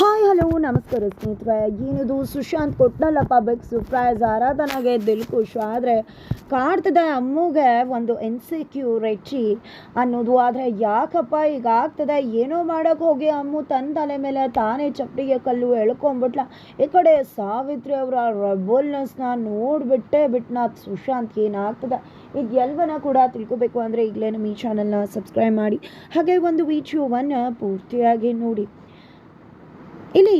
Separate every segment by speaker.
Speaker 1: Hi, hello, ನಮಸ್ಕಾರ ಸ್ನೇಹಿತರೆ. ಏನಿದು? ಸುಶಾಂತ್ ಕೊಟ್ನಲ್ಲಪ್ಪ ಬಿಗ್ ಸರ್ಪ್ರೈಸ್ ಆರಾಧನಾಗೆ ದಿಲ್ ಖುಷ್. ಆದರೆ ಕಾಡ್ತದೆ ಅಮ್ಮುಗೆ ಒಂದು ಇನ್ಸೆಕ್ಯೂರಿಟಿ ಅನ್ನೋದು. ಆದರೆ ಯಾಕಪ್ಪ ಈಗ ಆಗ್ತದೆ? ಏನೋ ಮಾಡೋಕ್ಕೆ ಹೋಗಿ ಅಮ್ಮು ತನ್ನ ತಲೆ ಮೇಲೆ ತಾನೇ ಚಪ್ಪಡಿಗೆ ಕಲ್ಲು ಎಳ್ಕೊಂಬಿಟ್ಲ. ಈ ಕಡೆ ಸಾವಿತ್ರಿ ಅವರ ರಬೋಲ್ನೆಸ್ನ ನೋಡಿಬಿಟ್ಟೇ ಬಿಟ್ನ ಸುಶಾಂತ್ ಏನಾಗ್ತದೆ? ಈಗ ಎಲ್ಲವನ್ನ ಕೂಡ ತಿಳ್ಕೊಬೇಕು. ಅಂದರೆ ಈಗಲೇ ನಮ್ಮ ಈ ಚಾನಲ್ನ ಸಬ್ಸ್ಕ್ರೈಬ್ ಮಾಡಿ. ಹಾಗೆ ಒಂದು ವಿಡಿಯೋವನ್ನು ಪೂರ್ತಿಯಾಗಿ ನೋಡಿ. ಇಲ್ಲಿ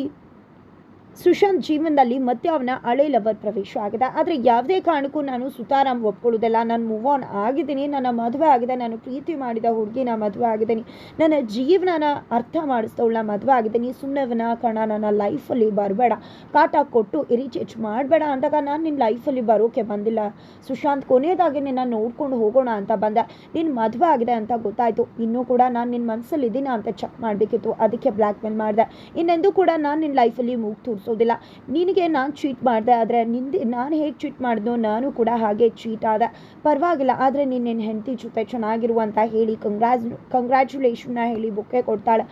Speaker 1: ಸುಶಾಂತ್ ಜೀವನದಲ್ಲಿ ಮತ್ತೆ ಅವನ ಹಳೆ ಲವರ್ ಪ್ರವೇಶ ಆಗಿದೆ. ಆದರೆ ಯಾವುದೇ ಕಾರಣಕ್ಕೂ ನಾನು ಸುತಾರಾಮ್ ಒಪ್ಕೊಳ್ಳೋದಿಲ್ಲ ನಾನು ಮೂವ್ ಆನ್ ಆಗಿದ್ದೀನಿ. ನನ್ನ ಮದುವೆ ಆಗಿದೆ. ನಾನು ಪ್ರೀತಿ ಮಾಡಿದ ಹುಡುಗಿನ ಮದುವೆ ಆಗಿದ್ದೀನಿ. ನನ್ನ ಜೀವನನ ಅರ್ಥ ಮಾಡಿಸ್ದವಳನ್ನ ಮದುವೆ ಆಗಿದ್ದೀನಿ. ಸುಮ್ಮನೆ ವಿನಾಕಾರಣ ನನ್ನ ಲೈಫಲ್ಲಿ ಬರಬೇಡ. ಕಾಟ ಕೊಟ್ಟು ಇರಿಚೇಚ್ ಮಾಡಬೇಡ ಅಂದಾಗ ನಾನು ನಿನ್ನ ಲೈಫಲ್ಲಿ ಬರೋಕೆ ಬಂದಿಲ್ಲ. ಸುಶಾಂತ್ ಕೊನೆಯದಾಗಿ ನಿನ್ನ ನೋಡ್ಕೊಂಡು ಹೋಗೋಣ ಅಂತ ಬಂದೆ. ನಿನ್ನ ಮದುವೆ ಆಗಿದೆ ಅಂತ ಗೊತ್ತಾಯಿತು. ಇನ್ನೂ ಕೂಡ ನಾನು ನಿನ್ನ ಮನಸ್ಸಲ್ಲಿ ಇದ್ದೀನ ಅಂತ ಚೆಕ್ ಮಾಡಬೇಕಿತ್ತು. ಅದಕ್ಕೆ ಬ್ಲ್ಯಾಕ್ ಮೇಲ್ ಮಾಡಿದೆ. ಇನ್ನೆಂದೂ ಕೂಡ ನಾನು ನಿನ್ನ ಲೈಫಲ್ಲಿ ಮೂಗ್ ತೋರಿಸೋದಿಲ್ಲ. ನಿನಗೆ ನಾನು ಚೀಟ್ ಮಾಡಿದೆ, ಆದರೆ ನಿಂದು, ನಾನು ಹೇಗೆ ಚೀಟ್ ಮಾಡಿದ್ನೋ ನಾನು ಕೂಡ ಹಾಗೆ ಚೀಟ್ ಆದ. ಪರವಾಗಿಲ್ಲ, ಆದರೆ ನೀನು ನಿನ್ನ ಹೆಂಡತಿ ಜೊತೆ ಚೆನ್ನಾಗಿರುವಂತ ಹೇಳಿ ಕಂಗ್ರಾಜ್ ಕಂಗ್ರ್ಯಾಚುಲೇಷನ್ನ ಹೇಳಿ ಬೊಕ್ಕೆ ಕೊಡ್ತಾಳೆ.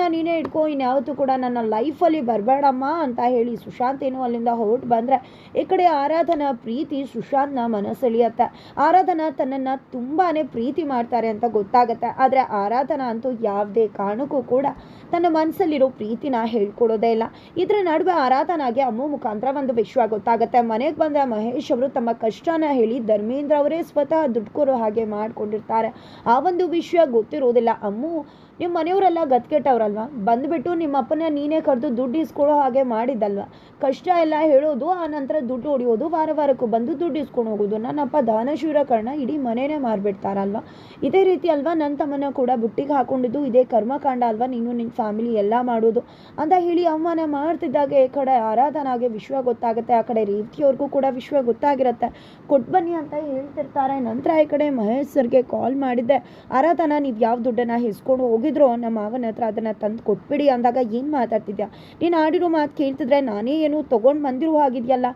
Speaker 1: ನಾನು ನೀನೇ ಇಟ್ಕೋ, ಇನ್ಯಾವತ್ತೂ ಕೂಡ ನನ್ನ ಲೈಫಲ್ಲಿ ಬರಬೇಡಮ್ಮ ಅಂತ ಹೇಳಿ ಸುಶಾಂತ್ ಏನು ಅಲ್ಲಿಂದ ಹೊರಟು ಬಂದರೆ, ಈ ಕಡೆ ಆರಾಧನಾ ಪ್ರೀತಿ ಸುಶಾಂತ್ನ ಮನಸ್ಸೆಳಿಯತ್ತೆ ಆರಾಧನಾ ತನ್ನನ್ನು ತುಂಬಾ ಪ್ರೀತಿ ಮಾಡ್ತಾರೆ ಅಂತ ಗೊತ್ತಾಗತ್ತೆ. ಆದರೆ ಆರಾಧನಾ ಅಂತೂ ಯಾವುದೇ ಕಾರಣಕ್ಕೂ ಕೂಡ ತನ್ನ ಮನಸ್ಸಲ್ಲಿರೋ ಪ್ರೀತಿನ ಹೇಳ್ಕೊಡೋದೇ ಇಲ್ಲ. ಇದರ ನಡುವೆ ಆರಾಧನಾಗೆ ಅಮ್ಮು ಮುಖಾಂತರ ಒಂದು ವಿಷಯ ಗೊತ್ತಾಗುತ್ತೆ. ಮನೆಗೆ ಬಂದ ಮಹೇಶ್ ಅವರು ತಮ್ಮ ಕಷ್ಟನ ಹೇಳಿ ಧರ್ಮೇಂದ್ರ ಅವರೇ ಸ್ವತಃ ದುಡ್ಡು ಕೊಡೋ ಹಾಗೆ ಮಾಡ್ಕೊಂಡಿರ್ತಾರೆ. ಆ ಒಂದು ವಿಷಯ ಗೊತ್ತಿರೋದಿಲ್ಲ. ಅಮ್ಮು ನಿಮ್ಮ ಮನೆಯವರೆಲ್ಲ ಗತ್ಕೆಟ್ಟವ್ರಲ್ವ ಬಂದುಬಿಟ್ಟು ನಿಮ್ಮ ಅಪ್ಪನ ನೀನೇ ಕರೆದು ದುಡ್ಡು ಇಸ್ಕೊಳ್ಳೋ ಹಾಗೆ ಮಾಡಿದ್ದಲ್ವ? ಕಷ್ಟ ಎಲ್ಲ ಹೇಳೋದು, ಆ ನಂತರ ದುಡ್ಡು ಹೊಡೆಯೋದು, ವಾರ ವಾರಕ್ಕೂ ಬಂದು ದುಡ್ಡು ಇಸ್ಕೊಂಡು ಹೋಗೋದು. ನನ್ನಪ್ಪ ದಾನಶೂರ ಕರ್ಣ ಇಡೀ ಮನೆನೇ ಮಾರ್ಬಿಡ್ತಾರಲ್ವ? ಇದೇ ರೀತಿ ಅಲ್ವಾ ನನ್ನ ತಮ್ಮನ ಕೂಡ ಬುಟ್ಟಿಗೆ ಹಾಕೊಂಡಿದ್ದು? ಇದೇ ಕರ್ಮಕಾಂಡ ಅಲ್ವಾ ನೀನು ನಿನ್ನ ಫ್ಯಾಮಿಲಿ ಎಲ್ಲ ಮಾಡೋದು? ಅಂತ ಹೇಳಿ ಅವಮಾನ ಮಾಡ್ತಿದ್ದಾಗ ಈ ಕಡೆ ಆರಾಧನಾಗೆ ವಿಶ್ವ ಗೊತ್ತಾಗುತ್ತೆ, ಆ ಕಡೆ ರೇವತಿಯವ್ರಿಗೂ ಕೂಡ ವಿಶ್ವ ಗೊತ್ತಾಗಿರುತ್ತೆ. ಕೊಟ್ಟು ಬನ್ನಿ ಅಂತ ಹೇಳ್ತಿರ್ತಾರೆ. ನಂತರ ಈ ಕಡೆ ಮಹೇಶ್ ಸರ್ಗೆ ಕಾಲ್ ಮಾಡಿದ್ದೆ. ಆರಾಧನಾ, ನೀವು ಯಾವ ದುಡ್ಡನ್ನು ಇಸ್ಕೊಂಡು ಹೋಗಿದ್ರು ನಮ್ಮ ಮಾವನ ಹತ್ರ ಅದನ್ನು ತಂದು ಕೊಟ್ಬಿಡಿ ಅಂದಾಗ ಏನು ಮಾತಾಡ್ತಿದ್ಯಾ? ನೀನು ಆಡಿರೋ ಮಾತು ಕೇಳ್ತಿದ್ರೆ ನಾನೇ ಏನು ತೊಗೊಂಡು ಬಂದಿರೋ ಹಾಗಿದೆಯಲ್ಲ.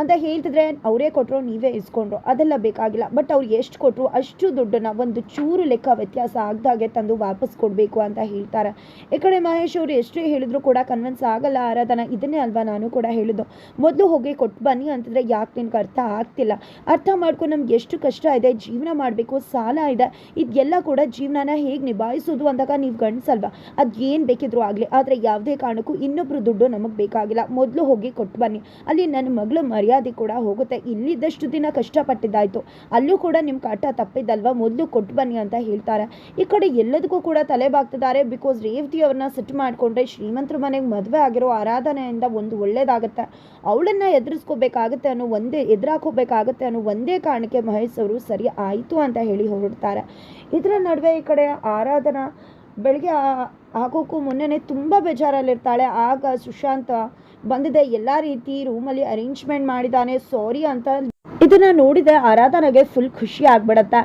Speaker 1: ಅಂತ ಹೇಳ್ತಿದ್ರೆ ಅವರೇ ಕೊಟ್ಟರು ನೀವೇ ಇಸ್ಕೊಂಡ್ರು. ಅದೆಲ್ಲ ಬೇಕಾಗಿಲ್ಲ. ಬಟ್ ಅವ್ರು ಎಷ್ಟು ಕೊಟ್ಟರು ಅಷ್ಟು ದುಡ್ಡನ್ನ ಒಂದು ಚೂರು ಲೆಕ್ಕ ವ್ಯತ್ಯಾಸ ಆಗ್ದಾಗೆ ತಂದು ವಾಪಸ್ ಕೊಡಬೇಕು ಅಂತ ಹೇಳ್ತಾರೆ. ಈ ಕಡೆ ಮಹೇಶ್ ಅವರು ಎಷ್ಟೇ ಹೇಳಿದ್ರು ಕೂಡ ಕನ್ವಿನ್ಸ್ ಆಗಲ್ಲ ಆರಾಧನ. ಇದನ್ನೇ ಅಲ್ವಾ ನಾನು ಕೂಡ ಹೇಳಿದ್ದು ಮೊದಲು ಹೋಗಿ ಕೊಟ್ಟು ಬನ್ನಿ ಅಂತಂದರೆ ಯಾಕೆ ನಿನ್ಗೆ ಅರ್ಥ ಆಗ್ತಿಲ್ಲ. ಅರ್ಥ ಮಾಡ್ಕೊಂಡು ನಮ್ಗೆ ಎಷ್ಟು ಕಷ್ಟ ಇದೆ, ಜೀವನ ಮಾಡಬೇಕು, ಸಾಲ ಇದೆ. ಇದೆಲ್ಲ ಕೂಡ ಜೀವನನ ಹೇಗೆ ನಿಭಾಯಿಸೋದು ಅಂದಾಗ ನೀವು ಗಂಡಸಲ್ವಾ? ಅದು ಏನು ಬೇಕಿದ್ರು ಆಗಲಿ. ಆದರೆ ಯಾವುದೇ ಕಾರಣಕ್ಕೂ ಇನ್ನೊಬ್ಬರು ದುಡ್ಡು ನಮಗೆ ಬೇಕಾಗಿಲ್ಲ. ಮೊದಲು ಹೋಗಿ ಕೊಟ್ಟು ಬನ್ನಿ. ಅಲ್ಲಿ ನನ್ನ ಮಗಳು ಮರ್ಯಾದೆ ಕೂಡ ಹೋಗುತ್ತೆ. ಇಲ್ಲಿದ್ದಷ್ಟು ದಿನ ಕಷ್ಟಪಟ್ಟಿದ್ದಾಯ್ತು. ಅಲ್ಲೂ ಕೂಡ ನಿಮ್ಮ ಕಾಟ ತಪ್ಪಿದ್ದಲ್ವಾ? ಮೊದಲು ಕೊಟ್ಟು ಬನ್ನಿ ಅಂತ ಹೇಳ್ತಾರೆ. ಈ ಕಡೆ ಎಲ್ಲದಕ್ಕೂ ಕೂಡ ತಲೆ ಬಾಗ್ತಿದ್ದಾರೆ. ಬಿಕಾಸ್ ರೇವತಿ ಅವ್ರನ್ನ ಸಿಟ್ಟು ಮಾಡಿಕೊಂಡ್ರೆ ಶ್ರೀಮಂತರ ಮನೆಗೆ ಮದುವೆ ಆಗಿರೋ ಆರಾಧನೆಯಿಂದ ಒಂದು ಒಳ್ಳೇದಾಗುತ್ತೆ. ಅವಳನ್ನು ಎದುರಿಸ್ಕೋಬೇಕಾಗುತ್ತೆ ಅನ್ನೋ ಒಂದೇ, ಎದುರಾಕೋಬೇಕಾಗುತ್ತೆ ಅನ್ನೋ ಒಂದೇ ಕಾರಣಕ್ಕೆ ಮಹೇಶ್ ಅವರು ಸರಿ ಆಯಿತು ಅಂತ ಹೇಳಿ ಹೊರಡ್ತಾರೆ. ಇದರ ನಡುವೆ ಈ ಕಡೆ ಆರಾಧನಾ ಬೆಳಗ್ಗೆ ಆಗೋಕ್ಕೂ ಮೊನ್ನೆ ತುಂಬ ಬೇಜಾರಲ್ಲಿರ್ತಾಳೆ. ಆಗ ಸುಶಾಂತ ಬಂದಿದೆ. ಎಲ್ಲ ರೀತಿ ರೂಮಲ್ಲಿ ಅರೇಂಜ್ಮೆಂಟ್ ಮಾಡಿದ್ದಾನೆ ಸಾರಿ ಅಂತ ಇದನ್ನ ನೋಡಿದ್ರೆ ಆರಾಧನೆಗೆ ಫುಲ್ ಖುಷಿ ಆಗ್ಬಿಡತ್ತೆ.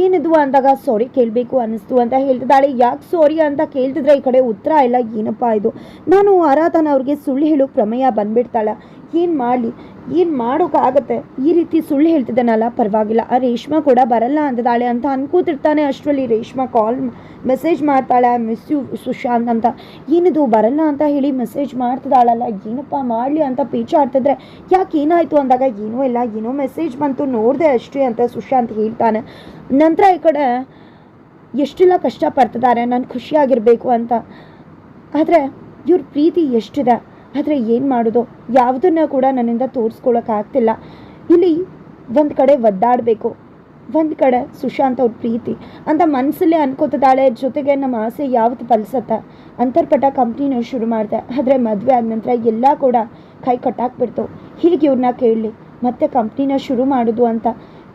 Speaker 1: ಏನಿದು ಅಂದಾಗ ಸಾರಿ ಕೇಳಬೇಕು ಅನ್ನಿಸ್ತು ಅಂತ ಹೇಳ್ತಿದ್ದಾಳೆ. ಯಾಕೆ ಸಾರಿ ಅಂತ ಕೇಳ್ತಿದ್ರೆ ಈ ಕಡೆ ಉತ್ತರ ಇಲ್ಲ. ಏನಪ್ಪ ಇದು? ನಾನು ಆರಾಧನ ಅವ್ರಿಗೆ ಸುಳ್ಳು ಹೇಳು ಪ್ರಮೇಯ ಬಂದ್ಬಿಡ್ತಾಳೆ. ಏನು ಮಾಡಲಿ? ಏನು ಮಾಡೋಕ್ಕಾಗತ್ತೆ ಈ ರೀತಿ ಸುಳ್ಳು ಹೇಳ್ತಿದ್ದಾನಲ್ಲ, ಪರವಾಗಿಲ್ಲ. ಆ ರೇಷ್ಮಾ ಕೂಡ ಬರಲ್ಲ ಅಂದಿದ್ದಾಳೆ ಅಂತ ಅನ್ಕೋತಿರ್ತಾನೆ ಅಷ್ಟರಲ್ಲಿ. ರೇಷ್ಮಾ ಕಾಲ್ ಮೆಸೇಜ್ ಮಾಡ್ತಾಳೆ ಮಿಸ್ ಯು ಸುಶಾಂತ್ ಅಂತ. ಏನಿದು, ಬರಲ್ಲ ಅಂತ ಹೇಳಿ ಮೆಸೇಜ್ ಮಾಡ್ತಿದ್ದಾಳಲ್ಲ, ಏನಪ್ಪ ಮಾಡಲಿ ಅಂತ ಪೀಚಾಡ್ತಿದ್ರೆ? ಯಾಕೆ ಏನಾಯಿತು ಅಂದಾಗ? ಏನೂ ಇಲ್ಲ, ಏನೋ ಮೆಸೇಜ್ ಬಂತು, ನೋಡಿದೆ ಅಷ್ಟೇ ಅಂತ ಸುಶಾಂತ್ ಹೇಳ್ತಾನೆ. ನಂತರ ಈ ಕಡೆ, ಎಷ್ಟೆಲ್ಲ ಕಷ್ಟಪಡ್ತಿದ್ದಾರೆ, ನಾನು ಖುಷಿಯಾಗಿರಬೇಕು ಅಂತ. ಆದರೆ, ಇವ್ರ ಪ್ರೀತಿ ಎಷ್ಟಿದೆ? ಆದರೆ ಏನು ಮಾಡೋದು? ಯಾವುದನ್ನು ಕೂಡ ನನ್ನಿಂದ ತೋರಿಸ್ಕೊಳಕ್ಕಾಗ್ತಿಲ್ಲ ಇಲ್ಲಿ ಒಂದು ಕಡೆ ಒದ್ದಾಡಬೇಕು, ಒಂದು ಕಡೆ ಸುಶಾಂತ್ ಅವ್ರ ಪ್ರೀತಿ ಅಂತ ಮನಸ್ಸಲ್ಲೇ ಅನ್ಕೋತಿದ್ದಾಳೆ. ಜೊತೆಗೆ ನಮ್ಮ ಆಸೆ ಯಾವತ್ತು ಫಲಿಸತ್ತೆ? ಅಂತರ್ಪಟ ಕಂಪ್ನಿನ ಶುರು ಮಾಡಿದೆ. ಆದರೆ ಮದುವೆ ಆದ ನಂತರ ಎಲ್ಲ ಕೂಡ ಕೈ ಕಟ್ಟಾಕ್ಬಿಡ್ತು ಹೀಗೆ ಇವ್ರನ್ನ ಕೇಳಲಿ, ಮತ್ತೆ ಕಂಪ್ನಿನ ಶುರು ಮಾಡೋದು ಅಂತ.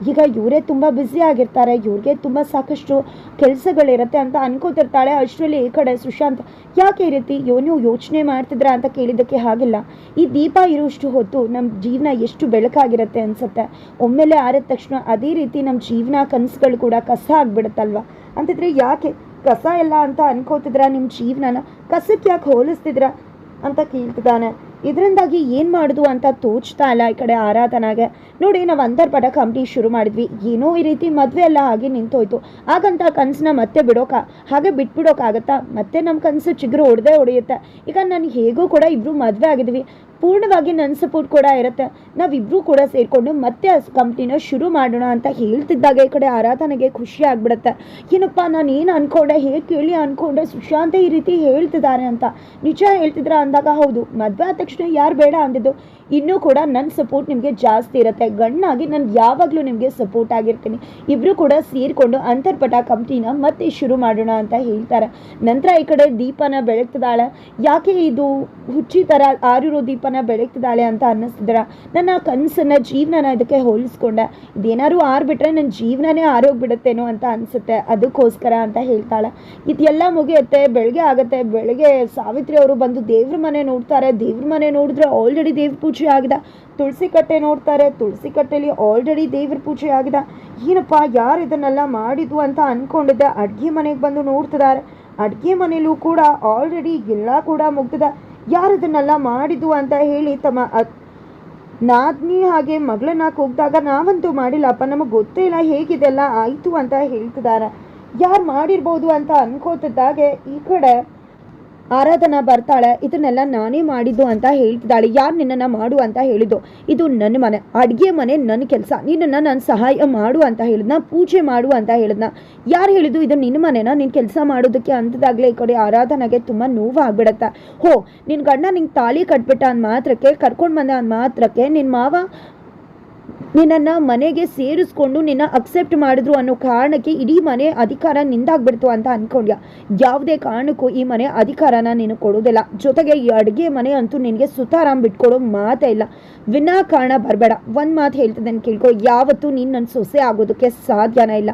Speaker 1: ಈಗ ಇವರೇ ತುಂಬ ಬ್ಯುಸಿ ಆಗಿರ್ತಾರೆ, ಇವ್ರಿಗೆ ತುಂಬ ಸಾಕಷ್ಟು ಕೆಲಸಗಳಿರುತ್ತೆ ಅಂತ ಅನ್ಕೋತಿರ್ತಾಳೆ. ಅಷ್ಟರಲ್ಲಿ ಈ ಕಡೆ ಸುಶಾಂತ್, ಯಾಕೆ ಈ ರೀತಿ? ನೀವು ಯೋಚನೆ ಮಾಡ್ತಿದ್ರ ಅಂತ ಕೇಳಿದ್ದಕ್ಕೆ ಹಾಗಿಲ್ಲ. ಈ ದೀಪ ಇರುವಷ್ಟು ಹೊತ್ತು ನಮ್ಮ ಜೀವನ ಎಷ್ಟು ಬೆಳಕಾಗಿರುತ್ತೆ ಅನ್ಸುತ್ತೆ. ಒಮ್ಮೆಲೆ ಆರಿದ ತಕ್ಷಣ ಅದೇ ರೀತಿ ನಮ್ಮ ಜೀವನ ಕನಸುಗಳು ಕೂಡ ಕಸ ಆಗ್ಬಿಡುತ್ತಲ್ವ? ಅಂತಿದ್ರೆ ಯಾಕೆ? ಕಸ ಎಲ್ಲ ಅಂತ ಅನ್ಕೋತಿದ್ರ ನಿಮ್ಮ ಜೀವನನ? ಕಸಕ್ಕೆ ಯಾಕೆ ಹೋಲಿಸ್ತಿದ್ರ? ಅಂತ ಕೇಳ್ತಿದ್ದಾನೆ. ಇದರಿಂದಾಗಿ ಏನು ಮಾಡೋದು ಅಂತ ತೋಚ್ತಾ ಇಲ್ಲ ಈ ಕಡೆ ಆರಾಧನಾಗೆ. ನೋಡಿ, ನಾವು ಅಂತರ್ಪಟ ಕಂಪ್ನಿ ಶುರು ಮಾಡಿದ್ವಿ. ಏನೋ ಈ ರೀತಿ ಮದುವೆ ಎಲ್ಲ ಹಾಗೆ ನಿಂತೋಯ್ತು. ಹಾಗಂತ ಕನಸನ್ನ ಮತ್ತೆ ಬಿಡೋಕ, ಹಾಗೆ ಬಿಟ್ಬಿಡೋಕ್ಕಾಗತ್ತಾ ಮತ್ತೆ ನಮ್ಮ ಕನಸು ಚಿಗುರು ಹೊಡೆದೇ ಹೊಡೆಯುತ್ತೆ ಈಗ ನಾನು ಹೇಗೂ ಕೂಡ ಇಬ್ಬರು ಮದುವೆ ಆಗಿದ್ವಿ. ಪೂರ್ಣವಾಗಿ ನನ್ನ ಸಪೋರ್ಟ್ ಕೂಡ ಇರುತ್ತೆ. ನಾವಿಬ್ಬರೂ ಕೂಡ ಸೇರಿಕೊಂಡು ಮತ್ತೆ ಆ ಕಂಪ್ನಿನ ಶುರು ಮಾಡೋಣ ಅಂತ ಹೇಳ್ತಿದ್ದಾಗ ಈ ಕಡೆ ಆರಾಧನೆಗೆ ಖುಷಿ ಆಗ್ಬಿಡುತ್ತೆ. ಏನಪ್ಪ, ನಾನು ಏನು ಅಂದ್ಕೊಂಡೆ ಹೇಗೆ ಕೇಳಿ ಅಂದ್ಕೊಂಡೆ ಸುಶಾಂತ ಈ ರೀತಿ ಹೇಳ್ತಿದ್ದಾರೆ ಅಂತ. ನಿಜ ಹೇಳ್ತಿದ್ರ ಅಂದಾಗ ಹೌದು. ಮದುವೆ ಆದ ತಕ್ಷಣ ಯಾರು ಬೇಡ ಅಂದಿದ್ದು. ಇನ್ನೂ ಕೂಡ ನನ್ನ ಸಪೋರ್ಟ್ ನಿಮಗೆ ಜಾಸ್ತಿ ಇರುತ್ತೆ. ಗಂಡಾಗಿ ನಾನು ಯಾವಾಗಲೂ ನಿಮಗೆ ಸಪೋರ್ಟ್ ಆಗಿರ್ತೀನಿ. ಇಬ್ಬರು ಕೂಡ ಸೇರಿಕೊಂಡು ಅಂತರ್ಪಟ ಕಂಪ್ನಿನ ಮತ್ತೆ ಶುರು ಮಾಡೋಣ ಅಂತ ಹೇಳ್ತಾರೆ. ನಂತರ ಈ ಕಡೆ ದೀಪನ ಬೆಳಗ್ತಿದ್ದಾಳೆ. ಯಾಕೆ ಇದು ಹುಚ್ಚಿ ಥರ ಆರಿರೋ ದೀಪನ ಬೆಳಗ್ತಿದ್ದಾಳೆ ಅಂತ ಅನ್ನಿಸ್ತಿದ್ರ ನನ್ನ ಕನಸನ್ನ, ಜೀವನನ ಇದಕ್ಕೆ ಹೋಲಿಸ್ಕೊಂಡೆ. ಇದೇನಾದ್ರು ಆರ್ಬಿಟ್ರೆ ನನ್ನ ಜೀವನನೇ ಆರೋಗ್ಬಿಡುತ್ತೇನೋ ಅಂತ ಅನಿಸುತ್ತೆ. ಅದಕ್ಕೋಸ್ಕರ ಅಂತ ಹೇಳ್ತಾಳೆ. ಇದೆಲ್ಲ ಮುಗಿಯುತ್ತೆ. ಬೆಳಗ್ಗೆ ಆಗುತ್ತೆ. ಬೆಳಗ್ಗೆ ಸಾವಿತ್ರಿ ಅವರು ಬಂದು ದೇವ್ರ ಮನೆ ನೋಡ್ತಾರೆ. ದೇವ್ರ ಮನೆ ನೋಡಿದ್ರೆ ಆಲ್ರೆಡಿ ದೇವ್ರ ಪೂಜೆ ಆಗಿದೆ. ತುಳಸಿ ಕಟ್ಟೆ ನೋಡ್ತಾರೆ. ತುಳಸಿ ಕಟ್ಟೆಲಿ ಆಲ್ರೆಡಿ ದೇವ್ರ ಪೂಜೆ ಆಗಿದೆ. ಏನಪ್ಪ, ಯಾರು ಇದನ್ನೆಲ್ಲ ಮಾಡಿದ್ದು ಅಂತ ಅನ್ಕೊಂಡಿದ್ದ ಅಡುಗೆ ಮನೆಗೆ ಬಂದು ನೋಡ್ತಿದ್ದಾರೆ ಅಡುಗೆ ಮನೆಯಲ್ಲೂ ಕೂಡ ಆಲ್ರೆಡಿ ಎಲ್ಲ ಕೂಡ ಮುಗ್ದಿದೆ. ಯಾರು ಇದನ್ನೆಲ್ಲ ಮಾಡಿದ್ದು ಅಂತ ಹೇಳಿ ತಮ್ಮ ನಾದ್ನಿ ಹಾಗೆ ಮಗಳನ್ನ ಕೂಗ್ದಾಗ ನಾವಂತೂ ಮಾಡಿಲ್ಲಪ್ಪ, ನಮಗೆ ಗೊತ್ತೇ ಇಲ್ಲ ಹೇಗಿದೆಲ್ಲ ಆಯಿತು ಅಂತ ಹೇಳ್ತಿದ್ದಾರೆ ಯಾರು ಮಾಡಿರ್ಬೋದು ಅಂತ ಅನ್ಕೋತಿದ್ದಾಗೆ ಈ ಕಡೆ ಆರಾಧನಾ ಬರ್ತಾಳೆ, ಇದನ್ನೆಲ್ಲ ನಾನೇ ಮಾಡಿದ್ದು ಅಂತ ಹೇಳ್ತಿದ್ದಾಳೆ. ಯಾರು ನಿನ್ನನ್ನು ಮಾಡು ಅಂತ ಹೇಳಿದ್ದು? ಇದು ನನ್ನ ಮನೆ. ಅಡುಗೆ ಮನೆ ನನ್ನ ಕೆಲಸ. ನಿನ್ನನ್ನು ನಾನು ಸಹಾಯ ಮಾಡು ಅಂತ ಹೇಳಿದ್ನ, ಪೂಜೆ ಮಾಡು ಅಂತ ಹೇಳಿದ್ನ. ಯಾರು ಹೇಳಿದ್ದು? ಇದು ನಿನ್ನ ಮನೆನ? ನೀನು ಕೆಲಸ ಮಾಡೋದಕ್ಕೆ ಅಂತದಾಗಲೇ ಈ ಕಡೆ ಆರಾಧನೆಗೆ ತುಂಬ ನೋವು ಆಗ್ಬಿಡತ್ತೆ ಹೋ ನಿನ್ನ ಗಂಡ ನಿಂಗೆ ತಾಳಿ ಕಟ್ಬಿಟ್ಟ ಅಂದ ಮಾತ್ರಕ್ಕೆ, ಕರ್ಕೊಂಡು ಬಂದ ಅಂದ ಮಾತ್ರಕ್ಕೆ ನಿನ್ನ ಮಾವ ನಿನ್ನನ್ನು ಮನೆಗೆ ಸೇರಿಸ್ಕೊಂಡು ನಿನ್ನ ಅಕ್ಸೆಪ್ಟ್ ಮಾಡಿದ್ರು ಅನ್ನೋ ಕಾರಣಕ್ಕೆ ಇಡೀ ಮನೆ ಅಧಿಕಾರ ನಿಂದಾಗ್ಬಿಡ್ತು ಅಂತ ಅನ್ಕೊಂಡ್ಯ? ಯಾವುದೇ ಕಾರಣಕ್ಕೂ ಈ ಮನೆ ಅಧಿಕಾರನ ನೀನು ಕೊಡೋದಿಲ್ಲ ಜೊತೆಗೆ ಈ ಅಡುಗೆ ಮನೆ ಅಂತೂ ನಿನಗೆ ಸುತಾರಾಮ್ ಬಿಟ್ಕೊಡೋ ಮಾತೇ ಇಲ್ಲ. ವಿನಾ ಕಾರಣ ಬರಬೇಡ. ಒಂದು ಮಾತು ಹೇಳ್ತಿದ್ದೇನೆ ಕೇಳ್ಕೊ. ಯಾವತ್ತೂ ನೀನು ನನ್ನ ಸೊಸೆ ಆಗೋದಕ್ಕೆ ಸಾಧ್ಯನೇ ಇಲ್ಲ.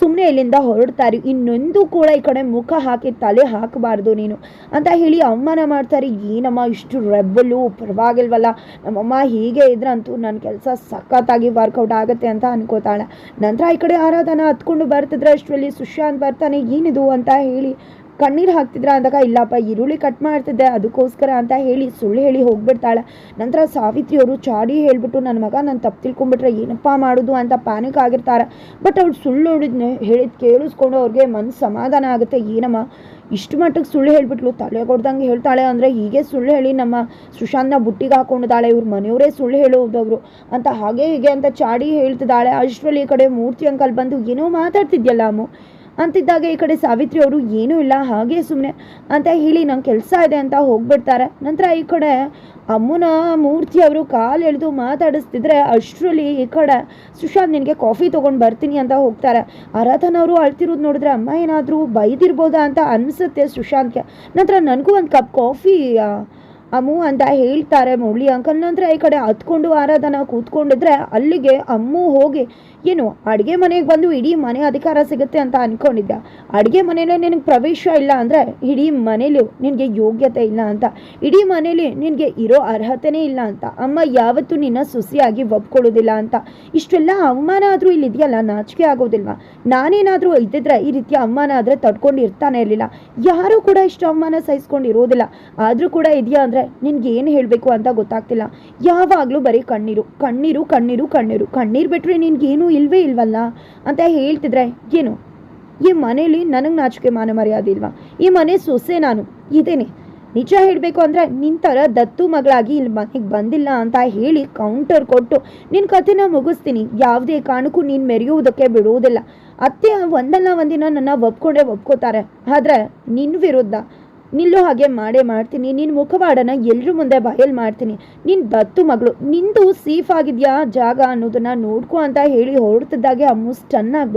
Speaker 1: ಸುಮ್ಮನೆ ಇಲ್ಲಿಂದ ಹೊರಡ್ತಾರೆ ಇನ್ನೊಂದು ಕೂಡ ಈ ಕಡೆ ಮುಖ ಹಾಕಿ ತಲೆ ಹಾಕಬಾರ್ದು ನೀನು. ಅಂತ ಹೇಳಿ ಅವಮಾನ ಮಾಡ್ತಾರೆ ಏನಮ್ಮ, ಇಷ್ಟು ರೆಬ್ಬಲು ಪರವಾಗಿಲ್ವಲ್ಲ? ನಮ್ಮಮ್ಮ ಹೀಗೆ ಇದ್ರಂತೂ ನನ್ನ ಕೆಲಸ ಸಖತ್ತಾಗಿ ವರ್ಕೌಟ್ ಆಗುತ್ತೆ ಅಂತ ಅನ್ಕೋತಾಳೆ. ನಂತರ ಈ ಕಡೆ ಆರಾಧನಾ ಹತ್ಕೊಂಡು ಬರ್ತಿದ್ರೆ ಅಷ್ಟರಲ್ಲಿ ಸುಶಾಂತ್ ಬರ್ತಾನೆ, ಏನಿದು ಅಂತ ಹೇಳಿ ಕಣ್ಣೀರು ಹಾಕ್ತಿದ್ರ ಅಂದಾಗ, ಇಲ್ಲಪ್ಪ, ಈರುಳ್ಳಿ ಕಟ್ ಮಾಡ್ತಿದ್ದೆ ಅದಕ್ಕೋಸ್ಕರ ಅಂತ ಹೇಳಿ ಸುಳ್ಳು ಹೇಳಿ ಹೋಗ್ಬಿಡ್ತಾಳೆ. ನಂತರ ಸಾವಿತ್ರಿ ಅವರು ಚಾಡಿ ಹೇಳ್ಬಿಟ್ಟು ನನ್ನ ಮಗ ನಾನು ತಪ್ಪು ತಿಳ್ಕೊಂಡ್ಬಿಟ್ರೆ ಏನಪ್ಪ ಮಾಡೋದು? ಅಂತ ಪ್ಯಾನಿಕ್ ಆಗಿರ್ತಾರೆ. ಬಟ್ ಅವ್ಳು ಸುಳ್ಳು ಹೇಳಿದ್ನ ಹೇಳಿದ್ ಕೇಳಿಸ್ಕೊಂಡು ಅವ್ರಿಗೆ ಮನ್ಸು ಸಮಾಧಾನ ಆಗುತ್ತೆ. ಏನಮ್ಮ, ಇಷ್ಟು ಮಟ್ಟಿಗೆ ಸುಳ್ಳು ಹೇಳ್ಬಿಟ್ಲು, ತಲೆ ಕೊಡ್ದಂಗೆ ಹೇಳ್ತಾಳೆ ಅಂದರೆ ಹೀಗೆ ಸುಳ್ಳು ಹೇಳಿ ನಮ್ಮ ಸುಶಾಂತ್ನ ಬುಟ್ಟಿಗೆ ಹಾಕೊಂಡಿದ್ದಾಳೆ. ಇವ್ರ ಮನೆಯವರೇ ಸುಳ್ಳು ಹೇಳೋದವರು. ಅಂತ ಹಾಗೆ ಹೀಗೆ ಅಂತ ಚಾಡಿ ಹೇಳ್ತಿದ್ದಾಳೆ. ಅಷ್ಟರಲ್ಲಿ ಈ ಕಡೆ ಮೂರ್ತಿ ಅಂಕಲ್ ಬಂದು, ಏನೋ ಮಾತಾಡ್ತಿದ್ಯಲ್ಲ ಅಮ್ಮು? ಅಂತಿದ್ದಾಗ ಈ ಕಡೆ ಸಾವಿತ್ರಿ ಅವರು ಏನೂ ಇಲ್ಲ, ಹಾಗೆ ಸುಮ್ಮನೆ ಅಂತ ಹೇಳಿ ನಂಗೆ ಕೆಲಸ ಇದೆ ಅಂತ ಹೋಗ್ಬಿಡ್ತಾರೆ. ನಂತರ ಈ ಕಡೆ ಅಮ್ಮನ ಮೂರ್ತಿ ಅವರು ಕಾಲು ಎಳೆದು ಮಾತಾಡಿಸ್ತಿದ್ರೆ ಅಷ್ಟರಲ್ಲಿ ಈ ಕಡೆ ಸುಶಾಂತ್ ನಿನಗೆ ಕಾಫಿ ತೊಗೊಂಡು ಬರ್ತೀನಿ ಅಂತ ಹೋಗ್ತಾರೆ. ಆರಾಧನವರು ಅಳ್ತಿರೋದು ನೋಡಿದ್ರೆ ಅಮ್ಮ ಏನಾದರೂ ಬೈದಿರ್ಬೋದಾ ಅಂತ ಅನಿಸುತ್ತೆ ಸುಶಾಂತ್ಗೆ. ನಂತರ ನನಗೂ ಒಂದು ಕಪ್ ಕಾಫಿ ಅಮ್ಮು ಅಂತ ಹೇಳ್ತಾರೆ ಮುರಳಿ. ಅಂಕಲ್ ನಂತರ ಈ ಕಡೆ ಹತ್ಕೊಂಡು ಆರಾಧನ ಕೂತ್ಕೊಂಡಿದ್ರೆ ಅಲ್ಲಿಗೆ ಅಮ್ಮು ಹೋಗಿ, ಏನು, ಅಡುಗೆ ಮನೆಗೆ ಬಂದು ಇಡೀ ಮನೆ ಅಧಿಕಾರ ಸಿಗುತ್ತೆ ಅಂತ ಅಂದ್ಕೊಂಡಿದ್ದೆ ಅಡುಗೆ ಮನೇಲೆ ನಿನಗೆ ಪ್ರವೇಶ ಇಲ್ಲ ಅಂದರೆ ಇಡೀ ಮನೇಲಿ ನಿನಗೆ ಯೋಗ್ಯತೆ ಇಲ್ಲ ಅಂತ. ಇಡೀ ಮನೇಲಿ ನಿನಗೆ ಇರೋ ಅರ್ಹತೆನೇ ಇಲ್ಲ ಅಂತ. ಅಮ್ಮ ಯಾವತ್ತೂ ನಿನ್ನ ಸುಸಿಯಾಗಿ ಒಪ್ಕೊಳ್ಳೋದಿಲ್ಲ ಅಂತ. ಇಷ್ಟೆಲ್ಲ ಅವಮಾನ ಆದರೂ ಇಲ್ಲಿ ಇದೆಯಲ್ಲ ನಾಚಿಕೆ ಆಗೋದಿಲ್ವಾ? ನಾನೇನಾದರೂ ಇದ್ದಿದ್ರೆ ಈ ರೀತಿಯ ಅವಮಾನ ಆದರೆ ತಡ್ಕೊಂಡು ಇರ್ತಾನೆ ಇರಲಿಲ್ಲ. ಯಾರೂ ಕೂಡ ಇಷ್ಟು ಅವಮಾನ ಸಹಿಸ್ಕೊಂಡು ಇರೋದಿಲ್ಲ ಆದರೂ ಕೂಡ ಇದೆಯಾ ಅಂದರೆ ನಿನ್ಗೆ ಏನು ಹೇಳಬೇಕು ಅಂತ ಗೊತ್ತಾಗ್ತಿಲ್ಲ. ಯಾವಾಗಲೂ ಬರೀ ಕಣ್ಣೀರು ಕಣ್ಣೀರು ಕಣ್ಣೀರು ಕಣ್ಣೀರು. ಕಣ್ಣೀರು ಬಿಟ್ಟರೆ ನಿನ್ಗೇನೂ ಇಲ್ವೇ ಇಲ್ವಲ್ಲ? ಅಂತ ಹೇಳ್ತಿದ್ರೆ ಏನು? ಈ ಮನೇಲಿ ನನಗೆ ನಾಚಿಕೆ ಮಾನ ಮರ್ಯಾದೆ ಇಲ್ವಾ? ಈ ಮನೆ ಸೊಸೆ ನಾನು, ಇದೇನೆ. ನಿಜ ಹೇಳಬೇಕು ಅಂದರೆ ನಿನ್ನ ಥರ ದತ್ತು ಮಗಳಾಗಿ ಇಲ್ಲಿ ಮನೆಗೆ ಬಂದಿಲ್ಲ ಅಂತ ಹೇಳಿ ಕೌಂಟರ್ ಕೊಟ್ಟು ನಿನ್ನ ಕಥೆನ ಮುಗಿಸ್ತೀನಿ. ಯಾವುದೇ ಕಾರಣಕ್ಕೂ ನೀನು ಮೆರೆಯುವುದಕ್ಕೆ ಬಿಡುವುದಿಲ್ಲ. ಅತ್ತೆ ಒಂದಲ್ಲ ಒಂದಿನ ನನ್ನ ಒಪ್ಕೊಂಡೇ ಒಪ್ಕೋತಾರೆ. ಆದರೆ ನಿನ್ನ ವಿರುದ್ಧ ನಿಲ್ಲೋ ಹಾಗೆ ಮಾಡೇ ಮಾಡ್ತೀನಿ. ನಿನ್ನ ಮುಖವಾಡನ ಎಲ್ಲರೂ ಮುಂದೆ ಬಯಲ್ ಮಾಡ್ತೀನಿ. ನಿನ್ನ ದತ್ತು ಮಗಳು, ನಿಂದು ಸೇಫ್ ಆಗಿದೆಯಾ ಜಾಗ ಅನ್ನೋದನ್ನ ನೋಡ್ಕೊ ಅಂತ ಹೇಳಿ ಹೊರಡ್ತಿದ್ದಾಗೆ ಅಮ್ಮು ಸ್ಟನ್ ಆಗ್ಬಿಟ್ಟು